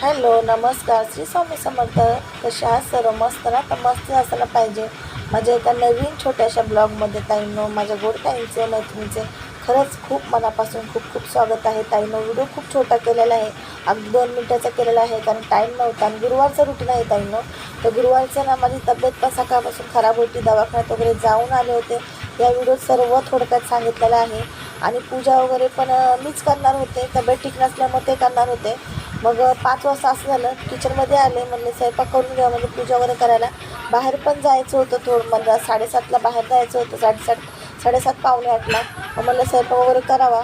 Hello नमस्कार. श्री स्वामी समर्थ कशा आहात सर्व? मस्त ना? तर मस्त असायला पाहिजे. माझ्या एका नवीन छोट्याशा ब्लॉगमध्ये ताईंनो माझ्या गोड ताईंचे मैत्रिणीचे खरंच खूप मनापासून खूप खूप स्वागत आहे. ताईनो व्हिडिओ खूप छोटा केलेला आहे. अगदी दोन मिनटाचा केलेला आहे कारण टाईम नव्हता आणि गुरुवारचं रुटीन आहे ताईंनो. तर गुरुवारचं ना माझी तब्येत पण सकाळपासून खराब होती. दवाखान्यात वगैरे जाऊन आले होते. या व्हिडिओत सर्व थोडक्यात सांगितलेलं आहे. आणि पूजा वगैरे पण मीच करणार होते. तब्येत ठीक नसल्यामुळे ते करणार होते. मग पाच वाजता असं झालं किचनमध्ये आले म्हणले स्वयंपाक करून घ्या म्हणजे पूजा वगैरे करायला. बाहेर पण जायचं होतं थोडं मला साडेसातला बाहेर जायचं होतं साडेसात साडेसात पावणे आठला मग म्हणलं स्वयंपाक वगैरे करावा.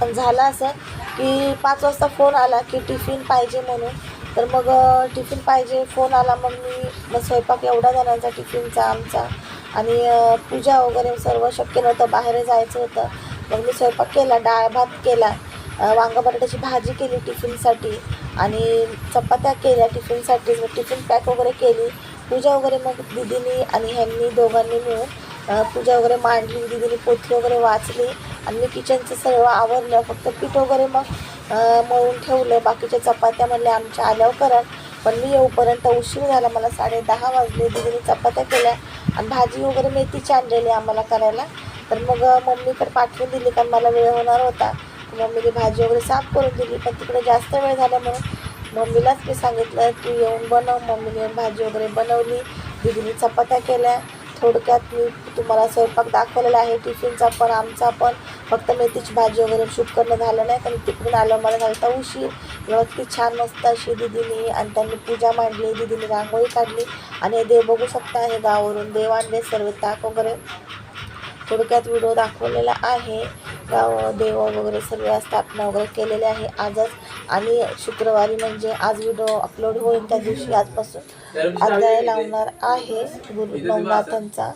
पण झालं असं की पाच वाजता फोन आला की टिफिन पाहिजे म्हणून. तर मग टिफिन पाहिजे फोन आला मग मी मग स्वयंपाक एवढा जणांचा टिफिनचा आमचा. आणि पूजा वगैरे सर्व शक्य नव्हतं बाहेर जायचं होतं. मग मी स्वयंपाक केला डाळ भात केला. वांगा बटाट्याची भाजी केली टिफिनसाठी आणि चपात्या केल्या टिफिनसाठी. मग टिफिन पॅक वगैरे केली. पूजा वगैरे मग दिदीनी आणि ह्यांनी दोघांनी मिळून पूजा वगैरे मांडली. दिदीनी पोथी वगैरे वाचली. आणि मी किचनचं सर्व आवरलं. फक्त पीठ वगैरे मग मळून ठेवलं. बाकीच्या चपात्या म्हणल्या आमच्या आल्यावर करा पण मी येऊपर्यंत उशीर झाला. मला साडे दहा वाजले. दिदीने चपात्या केल्या आणि भाजी वगैरे मेथीची आणलेली आम्हाला करायला. तर मग मम्मी मम्मीकडे पाठवून दिली कारण मला वेळ होणार होता. मम्मीने भाजी वगैरे साफ करून दिली पण तिकडे जास्त वेळ झाला म्हणून मम्मीलाच मी सांगितलं तू येऊन बनव. मम्मीने भाजी वगैरे बनवली दिदीने चपात्या केल्या. थोडक्यात मी तुम्हाला स्वयंपाक दाखवलेला आहे टिफिनचा पण आमचा पण. फक्त मेथीची भाजी वगैरे शूट करणं झालं नाही कारण तिकडून आलं मला झालं उशीर. व्यवस्थित ती छान मस्त अशी दिदीने आणि त्यांनी पूजा मांडली दिदीने रांगोळी काढली. आणि हे देव बघू शकता हे गावावरून देव आणले सर्व ताक वगैरे. थोडक्यात व्हिडिओ दाखवलेला आहे. गाव देव वगैरे सर्व स्थापना वगैरे केलेली आहे आजच. आणि शुक्रवारी म्हणजे आज व्हिडिओ अपलोड होईल त्या दिवशी आजपासून. अध्याय लावणार आहे गुरु नवनाथांचा.